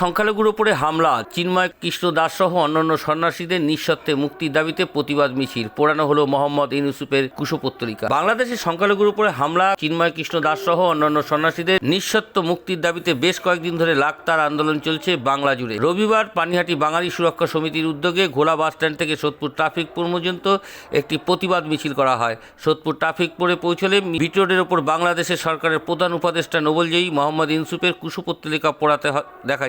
সংখ্যালঘুর উপরে হামলা। চিন্ময় কৃষ্ণ দাস সহ অন্যান্য সন্ন্যাসীদের নিঃসত্ত্বে মুক্তির দাবিতে প্রতিবাদ মিছিল। পোড়ানো হলো মোহাম্মদ ইউনুসুফের কুশপত্রিকা। বাংলাদেশের সংখ্যালঘুর উপরে হামলা, চিন্ময় কৃষ্ণ দাস সহ অন্যান্য সন্ন্যাসীদের নিঃসত্ত্ব মুক্তির দাবিতে বেশ কয়েকদিন ধরে লাখতার আন্দোলন চলছে বাংলা জুড়ে। রবিবার পানিহাটি বাঙালি সুরক্ষা সমিতির উদ্যোগে ঘোলা বাস স্ট্যান্ড থেকে সোদপুর ট্রাফিক পর্যন্ত একটি প্রতিবাদ মিছিল করা হয়। সোদপুর ট্রাফিক পরে পৌঁছলে ভিটোরের ওপর বাংলাদেশের সরকারের প্রধান উপদেষ্টা নোবেলজয়ী মোহাম্মদ ইনসুফের কুশপত্রিকা পড়াতে দেখা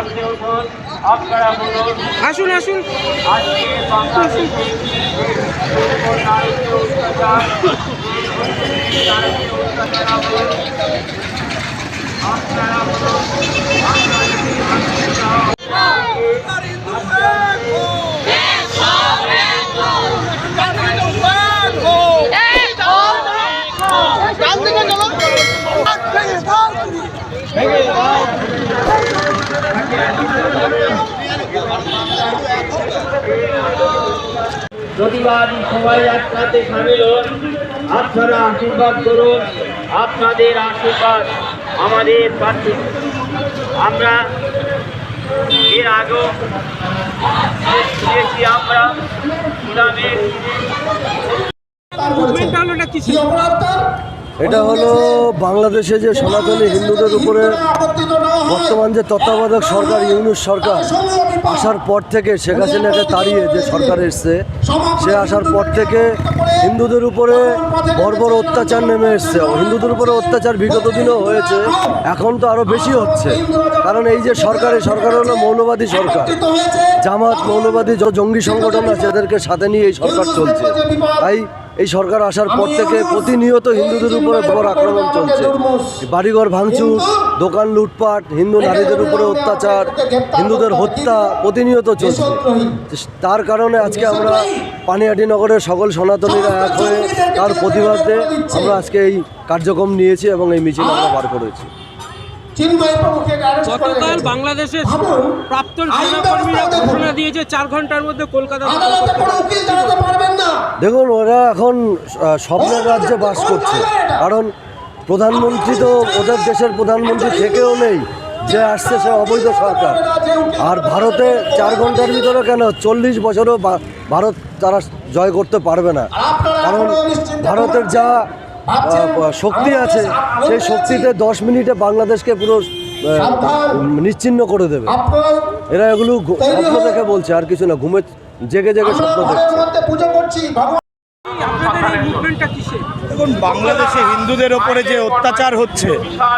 আপনারা উঠুন আপনারা বলুন আসুন। আসুন। আপনারা বলুন প্রতিবাদী শোভাযাত্রাতে সামিল হন আপনারা আশীর্বাদ করুন। আপনাদের আশীর্বাদ আমাদের প্রার্থী আমরা এর আগেও আমরা ইসলামের এটা হলো বাংলাদেশে যে সনাতনী হিন্দুদের উপরে বর্তমান যে তত্ত্বাবধায়ক সরকার, ইউনুস সরকার, আসার পর থেকে শেখ হাসিনাকে তাড়িয়ে যে সরকার এসছে, সে আসার পর থেকে হিন্দুদের উপরে বর্বর অত্যাচার নেমে এসছে। হিন্দুদের উপরে অত্যাচার বিগত দিনেও হয়েছে, এখন তো আরও বেশি হচ্ছে। কারণ এই যে সরকার, এই সরকার হলো মৌলবাদী সরকার। জামাত, মৌলবাদী জঙ্গি সংগঠন আছে, এদেরকে সাথে নিয়ে এই সরকার চলছে। তাই এই সরকার আসার পর থেকে প্রতিনিয়ত হিন্দুদের উপরে বড় আক্রমণ চলছে। বাড়িঘর ভাঙচুর দোকান লুটপাট হিন্দু নারীদের উপরে অত্যাচার হিন্দুদের হত্যা প্রতিনিয়ত চলছে। তার কারণে আজকে আমরা পানিহাটি নগরের সকল সনাতনীরা এক হয়ে তার প্রতিবাদে আমরা আজকে এই কার্যক্রম নিয়েছি এবং এই মিছিল আমরা বার করেছি। গতকাল বাংলাদেশের প্রাক্তন সেনাকর্মীরা ঘোষণা দিয়েছে চার ঘণ্টার মধ্যে কলকাতা দেখুন ওরা এখন স্বপ্নের রাজ্যে বাস করছে। কারণ প্রধানমন্ত্রী তো ওদের দেশের প্রধানমন্ত্রী থেকেও নেই যে আসছে সে অবৈধ সরকার। আর ভারতে চার ঘণ্টার ভিতরে কেন চল্লিশ বছরও ভারত তারা জয় করতে পারবে না। কারণ ভারতের যা শক্তি আছে সেই শক্তিতে দশ মিনিটে বাংলাদেশকে পুরো আহ, নিশ্চিহ্ন করে দেবে। এরা এগুলো দেখে বলছে আর কিছু না ঘুমে জেগে জেগে শব্দ এই দেখুন বাংলাদেশে হিন্দুদের ওপরে যে অত্যাচার হচ্ছে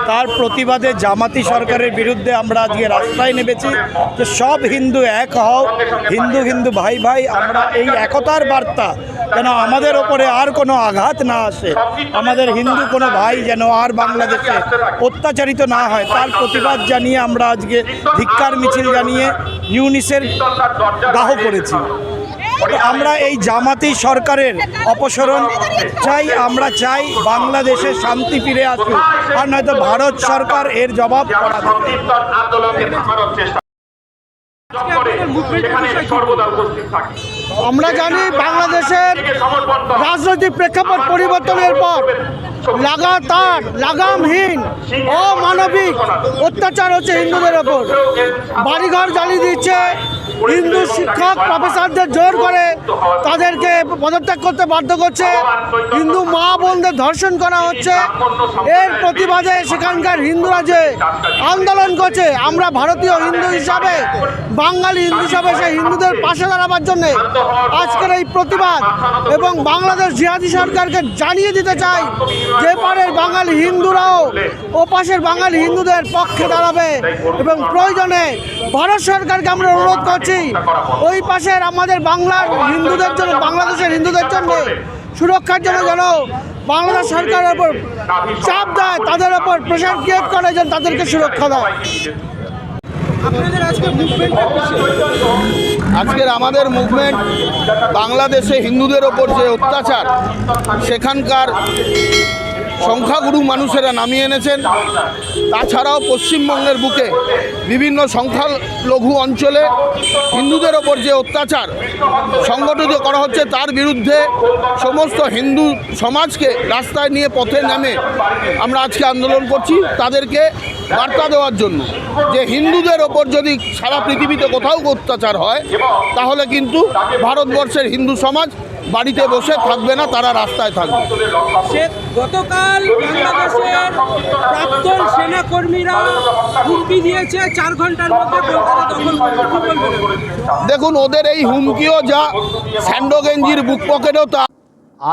তার প্রতিবাদে জামাতি সরকারের বিরুদ্ধে আমরা আজকে রাস্তায় নেমেছি যে সব হিন্দু এক হও হিন্দু হিন্দু ভাই ভাই আমরা এই একতার বার্তা যেন আমাদের ওপরে আর কোনো আঘাত না আসে? আমাদের হিন্দু কোনো ভাই যেন আর বাংলাদেশে অত্যাচারিত না হয়, তার প্রতিবাদ জানিয়ে আমরা আজকে ধিক্কার, মিছিল জানিয়ে ইউনিসের দাহ করেছি। আমরা এই জামাতি সরকারের অপসরণ চাই, আমরা চাই বাংলাদেশে শান্তি ফিরে আসুক। আর নয়তো ভারত সরকার এর জবাব? আমরা জানি বাংলাদেশের রাজনৈতিক প্রেক্ষাপট পরিবর্তনের পর লাগাতার লাগামহীন অমানবিক অত্যাচার হচ্ছে হিন্দুদের ওপর। বাড়িঘর জ্বালিয়ে দিচ্ছে হিন্দু শিক্ষক প্রফেসরদের জোর করে তাদেরকে পদত্যাগ করতে বাধ্য করছে। হিন্দু মা বোনদের ধর্ষণ করা হচ্ছে। এর প্রতিবাদে সেখানকার হিন্দুরা যে আন্দোলন করছে আমরা ভারতীয় হিন্দু হিসাবে বাঙালি হিন্দু হিসাবে সেই হিন্দুদের পাশে দাঁড়াবার জন্য আজকের এই প্রতিবাদ এবং বাংলাদেশ জিহাদি সরকারকে জানিয়ে দিতে চাই যে পারের বাঙালি হিন্দুরাও ও পাশের বাঙালি হিন্দুদের পক্ষে দাঁড়াবে এবং প্রয়োজনে ভারত সরকারকে আমরা অনুরোধ করছি। ওই পাশের আমাদের বাংলার হিন্দুদের জন্য বাংলাদেশের হিন্দুদের জন্য সুরক্ষার জন্য যেন বাংলাদেশ সরকারের ওপর চাপ দেয় তাদের ওপর প্রেশার ক্রিয়েট করে যেন তাদেরকে সুরক্ষা দেয়। আপনাদের আজকে মুভমেন্টটা আজকের আমাদের মুভমেন্ট বাংলাদেশে হিন্দুদের ওপর যে অত্যাচার সেখানকার সংখ্যাগুরু মানুষেরা নামিয়ে এনেছেন। তাছাড়াও পশ্চিমবঙ্গের বুকে বিভিন্ন সংখ্যালঘু অঞ্চলে হিন্দুদের ওপর যে অত্যাচার সংগঠিত করা হচ্ছে, তার বিরুদ্ধে সমস্ত হিন্দু সমাজকে রাস্তায় নিয়ে পথে নামে আমরা আজকে আন্দোলন করছি তাদেরকে বার্তা দেওয়ার জন্য। যে হিন্দুদের ওপর যদি সারা পৃথিবীতে কোথাও অত্যাচার হয়, তাহলে কিন্তু ভারতবর্ষের হিন্দু সমাজ বাড়িতে বসে থাকবে না তারা রাস্তায় থাকবে। সে গতকাল বাংলাদেশের প্রাক্তন সেনাকর্মীরা হুমকি দিয়েছে চার ঘণ্টার মধ্যে কলকাতা দখল দেখুন ওদের এই হুমকিও যা স্যান্ডো গেঞ্জির বুক পকেটেও তা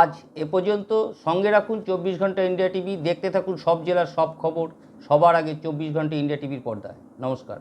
আজ এ পর্যন্ত সঙ্গে রাখুন চব্বিশ ঘণ্টা ইন্ডিয়া টিভি দেখতে থাকুন সব জেলার সব খবর সবার আগে চব্বিশ ঘণ্টা ইন্ডিয়া টিভির পর্দায়। নমস্কার।